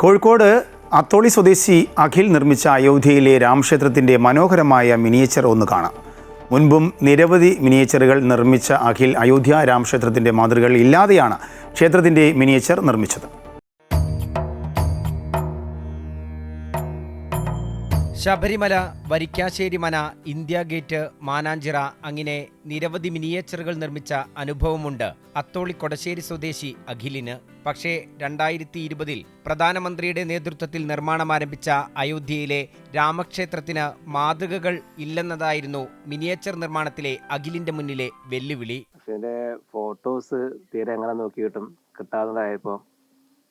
കോഴിക്കോട് അത്തോളി സ്വദേശി അഖിൽ നിർമ്മിച്ച അയോധ്യയിലെ രാമക്ഷേത്രത്തിന്റെ മനോഹരമായ മിനിയേച്ചർ ഒന്ന് കാണാം. മുൻപും നിരവധി മിനിയേച്ചറുകൾ നിർമ്മിച്ച അഖിൽ അയോധ്യ രാമക്ഷേത്രത്തിന്റെ മാതൃകകൾ ഇല്ലാതെയാണ് ക്ഷേത്രത്തിന്റെ മിനിയേച്ചർ നിർമ്മിച്ചത്. ശബരിമല വരിക്കാശ്ശേരി മന ഇന്ത്യ ഗേറ്റ് മാനാഞ്ചിറ അങ്ങനെ നിരവധി മിനിയേച്ചറുകൾ നിർമ്മിച്ച അനുഭവമുണ്ട്. അത്തോളി കൊടശ്ശേരി സ്വദേശി അഖിലിന്. പക്ഷേ രണ്ടായിരത്തി ഇരുപതിൽ പ്രധാനമന്ത്രിയുടെ നേതൃത്വത്തിൽ നിർമ്മാണം ആരംഭിച്ച അയോധ്യയിലെ രാമക്ഷേത്രത്തിന് മാതൃകകൾ ഇല്ലെന്നതായിരുന്നു മിനിയേച്ചർ നിർമ്മാണത്തിലെ അഖിലിന്റെ മുന്നിലെ വെല്ലുവിളി. ഫോട്ടോസ് തീരെ എങ്ങനെ നോക്കിയിട്ടും കിട്ടാതായപ്പോൾ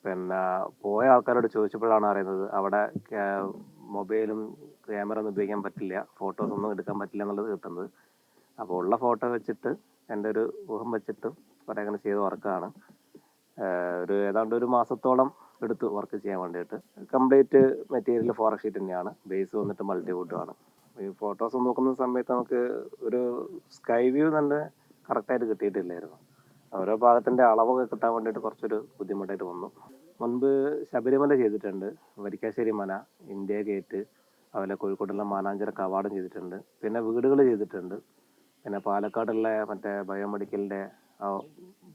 പിന്നെ പോയ ആൾക്കാരോട് ചോദിച്ചപ്പോഴാണ് അറിയുന്നത് അവിടെ മൊബൈലും ക്യാമറ ഒന്നും ഉപയോഗിക്കാൻ പറ്റില്ല ഫോട്ടോസ് ഒന്നും എടുക്കാൻ പറ്റില്ല എന്നുള്ളത് കിട്ടുന്നത്. അപ്പോൾ ഉള്ള ഫോട്ടോ വെച്ചിട്ട് എന്റെ ഒരു ഊഹം വെച്ചിട്ട് കുറേ അങ്ങനെ ചെയ്ത വർക്കാണ്. ഒരു ഏതാണ്ട് ഒരു മാസത്തോളം എടുത്ത് വർക്ക് ചെയ്യാൻ വേണ്ടിയിട്ട്. കംപ്ലീറ്റ് മെറ്റീരിയൽ ഫോർ ഷീറ്റ് തന്നെയാണ്. ബേസ് വന്നിട്ട് മൾട്ടി മൾട്ടിവുഡുമാണ്. ഈ ഫോട്ടോസ് നോക്കുന്ന സമയത്ത് നമുക്ക് ഒരു സ്കൈ വ്യൂ തന്നെ കറക്റ്റായിട്ട് കിട്ടിയിട്ടില്ലായിരുന്നു. ഓരോ ഭാഗത്തിന്റെ അളവൊക്കെ കിട്ടാൻ വേണ്ടിയിട്ട് കുറച്ചൊരു ബുദ്ധിമുട്ടായിട്ട് വന്നു. മുൻപ് ശബരിമല ചെയ്തിട്ടുണ്ട്. വരിക്കാശ്ശേരി മന ഇന്ത്യ ഗേറ്റ് അതുപോലെ കോഴിക്കോടുള്ള മാനാഞ്ചിറ കവാടം ചെയ്തിട്ടുണ്ട്. പിന്നെ വീടുകൾ ചെയ്തിട്ടുണ്ട്. പിന്നെ പാലക്കാടുള്ള മറ്റേ ബയോമെഡിക്കലിന്റെ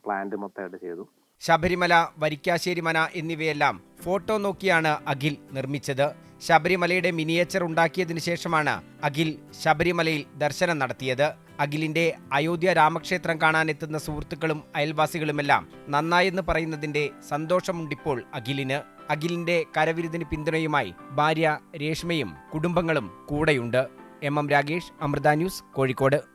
പ്ലാന്റ് മൊത്തമായിട്ട് ചെയ്തു. ശബരിമല വരിക്കാശ്ശേരി മന എന്നിവയെല്ലാം ഫോട്ടോ നോക്കിയാണ് അഖിൽ നിർമ്മിച്ചത്. ശബരിമലയുടെ മിനിയേച്ചർ ഉണ്ടാക്കിയതിനു ശേഷമാണ് അഖിൽ ശബരിമലയിൽ ദർശനം നടത്തിയത്. അഖിലിന്റെ അയോധ്യ രാമക്ഷേത്രം കാണാനെത്തുന്ന സുഹൃത്തുക്കളും അയൽവാസികളുമെല്ലാം നന്നായെന്ന് പറയുന്നതിന്റെ സന്തോഷമുണ്ടിപ്പോൾ അഖിലിന്. അഖിലിന്റെ കരവിരുതിന് പിന്തുണയുമായി ഭാര്യ രേഷ്മയും കുടുംബങ്ങളും കൂടെയുണ്ട്. M M Ragesh Amrita news Kozhikode.